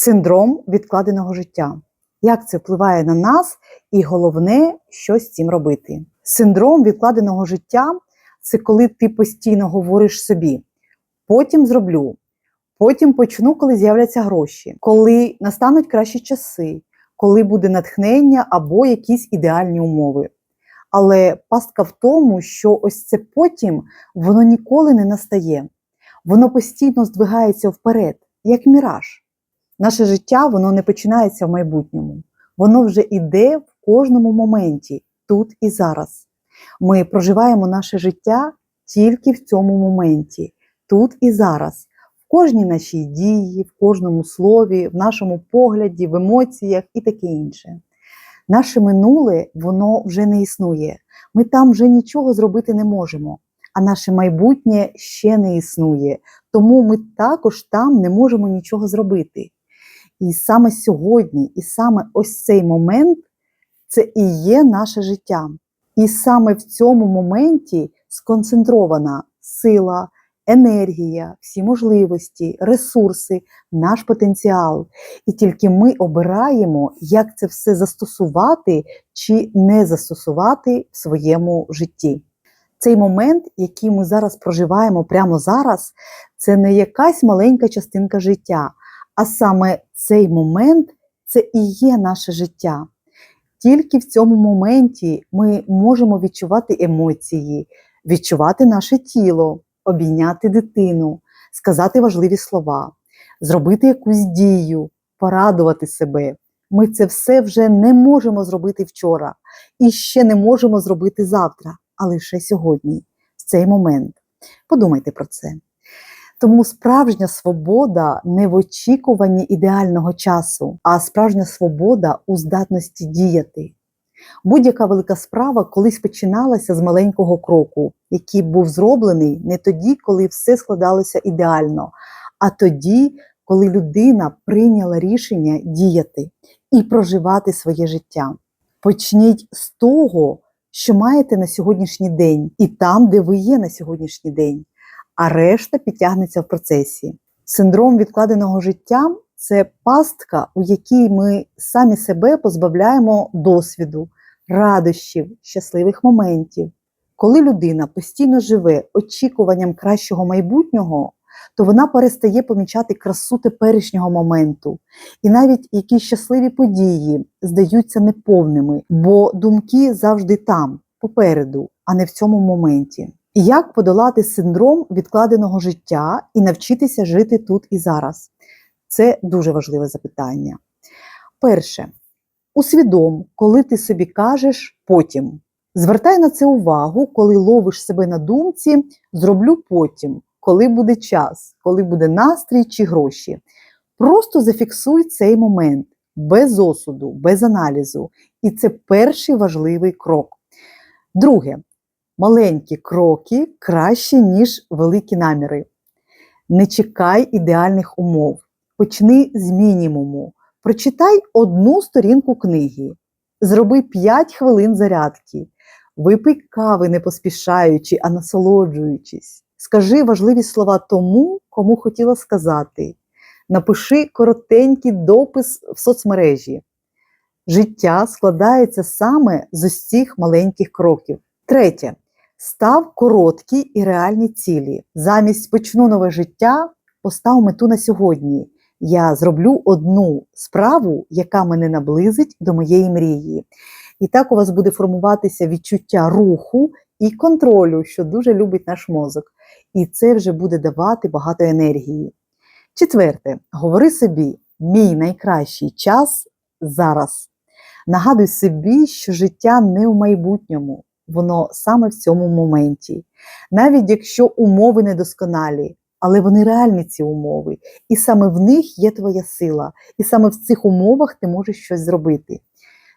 Синдром відкладеного життя. Як це впливає на нас, і головне, що з цим робити. Синдром відкладеного життя це коли ти постійно говориш собі: потім зроблю, потім почну, коли з'являться гроші, коли настануть кращі часи, коли буде натхнення або якісь ідеальні умови. Але пастка в тому, що ось це потім воно ніколи не настає. Воно постійно здвигається вперед, як міраж. Наше життя воно не починається в майбутньому. Воно вже іде в кожному моменті, тут і зараз. Ми проживаємо наше життя тільки в цьому моменті, тут і зараз, в кожній нашій дії, в кожному слові, в нашому погляді, в емоціях і таке інше. Наше минуле воно вже не існує. Ми там вже нічого зробити не можемо, а наше майбутнє ще не існує, тому ми також там не можемо нічого зробити. І саме сьогодні, і саме ось цей момент це і є наше життя. І саме в цьому моменті сконцентрована сила, енергія, всі можливості, ресурси, наш потенціал. І тільки ми обираємо, як це все застосувати чи не застосувати в своєму житті. Цей момент, який ми зараз проживаємо прямо зараз, це не якась маленька частинка життя, а саме цей момент це і є наше життя. Тільки в цьому моменті ми можемо відчувати емоції, відчувати наше тіло, обійняти дитину, сказати важливі слова, зробити якусь дію, порадувати себе. Ми це все вже не можемо зробити вчора і ще не можемо зробити завтра, а лише сьогодні, в цей момент. Подумайте про це. Тому справжня свобода не в очікуванні ідеального часу, а справжня свобода у здатності діяти. Будь-яка велика справа колись починалася з маленького кроку, який був зроблений не тоді, коли все складалося ідеально, а тоді, коли людина прийняла рішення діяти і проживати своє життя. Почніть з того, що маєте на сьогоднішній день, і там, де ви є на сьогоднішній день а решта підтягнеться в процесі. Синдром відкладеного життя це пастка, у якій ми самі себе позбавляємо досвіду, радощів, щасливих моментів. Коли людина постійно живе очікуванням кращого майбутнього, то вона перестає помічати красу теперішнього моменту. І навіть якісь щасливі події здаються неповними, бо думки завжди там, попереду, а не в цьому моменті. Як подолати синдром відкладеного життя і навчитися жити тут і зараз? Це дуже важливе запитання. Перше, усвідом, коли ти собі кажеш потім. Звертай на це увагу, коли ловиш себе на думці, зроблю потім, коли буде час, коли буде настрій чи гроші. Просто зафіксуй цей момент без осуду, без аналізу. І це перший важливий крок. Друге, маленькі кроки краще, ніж великі наміри. Не чекай ідеальних умов. Почни з мінімуму. Прочитай одну сторінку книги, зроби 5 хвилин зарядки, випий кави, не поспішаючи, а насолоджуючись. Скажи важливі слова тому, кому хотіла сказати. Напиши коротенький допис в соцмережі. Життя складається саме з цих маленьких кроків. Третє. Став короткі і реальні цілі. Замість почну нове життя, постав мету на сьогодні. Я зроблю одну справу, яка мене наблизить до моєї мрії. І так у вас буде формуватися відчуття руху і контролю, що дуже любить наш мозок. І це вже буде давати багато енергії. Четверте, говори собі, мій найкращий час зараз. Нагадуй собі, що життя не в майбутньому воно саме в цьому моменті. Навіть якщо умови недосконалі, але вони реальні ці умови. І саме в них є твоя сила. І саме в цих умовах ти можеш щось зробити.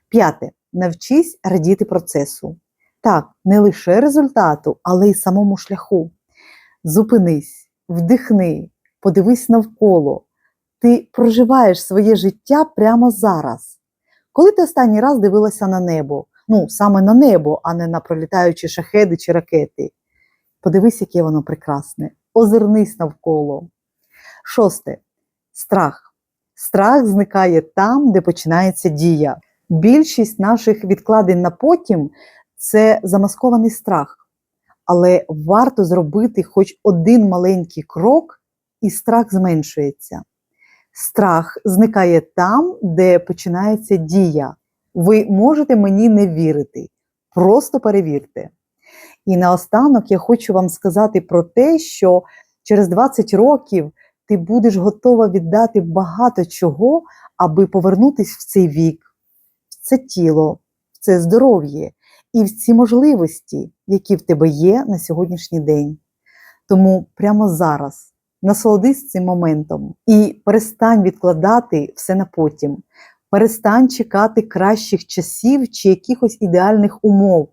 П'яте. Навчись радіти процесу. Так, не лише результату, але й самому шляху. Зупинись, вдихни, подивись навколо. Ти проживаєш своє життя прямо зараз. Коли ти останній раз дивилася на небо, ну, саме на небо, а не на пролітаючі шахеди чи ракети. Подивись, яке воно прекрасне. Озирнись навколо. Шосте страх. Страх зникає там, де починається дія. Більшість наших відкладень на потім це замаскований страх. Але варто зробити хоч один маленький крок, і страх зменшується. Страх зникає там, де починається дія. Ви можете мені не вірити, просто перевірте. І наостанок я хочу вам сказати про те, що через 20 років ти будеш готова віддати багато чого, аби повернутися в цей вік, в це тіло, в це здоров'я і в ці можливості, які в тебе є на сьогоднішній день. Тому прямо зараз насолодись цим моментом і перестань відкладати все на потім. Перестань чекати кращих часів чи якихось ідеальних умов.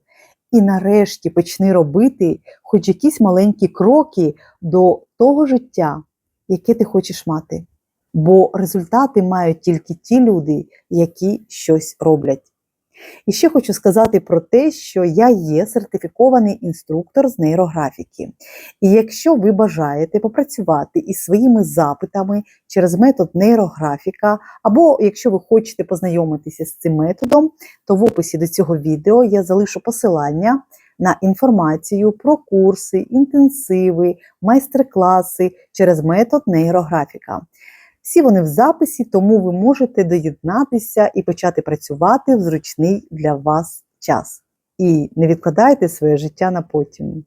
І нарешті почни робити хоч якісь маленькі кроки до того життя, яке ти хочеш мати. Бо результати мають тільки ті люди, які щось роблять. І ще хочу сказати про те, що я є сертифікований інструктор з нейрографіки. І якщо ви бажаєте попрацювати із своїми запитами через метод нейрографіка, або якщо ви хочете познайомитися з цим методом, то в описі до цього відео я залишу посилання на інформацію про курси, інтенсиви, майстер-класи через метод нейрографіка. Всі вони в записі, тому ви можете доєднатися і почати працювати в зручний для вас час. І не відкладайте своє життя на потім.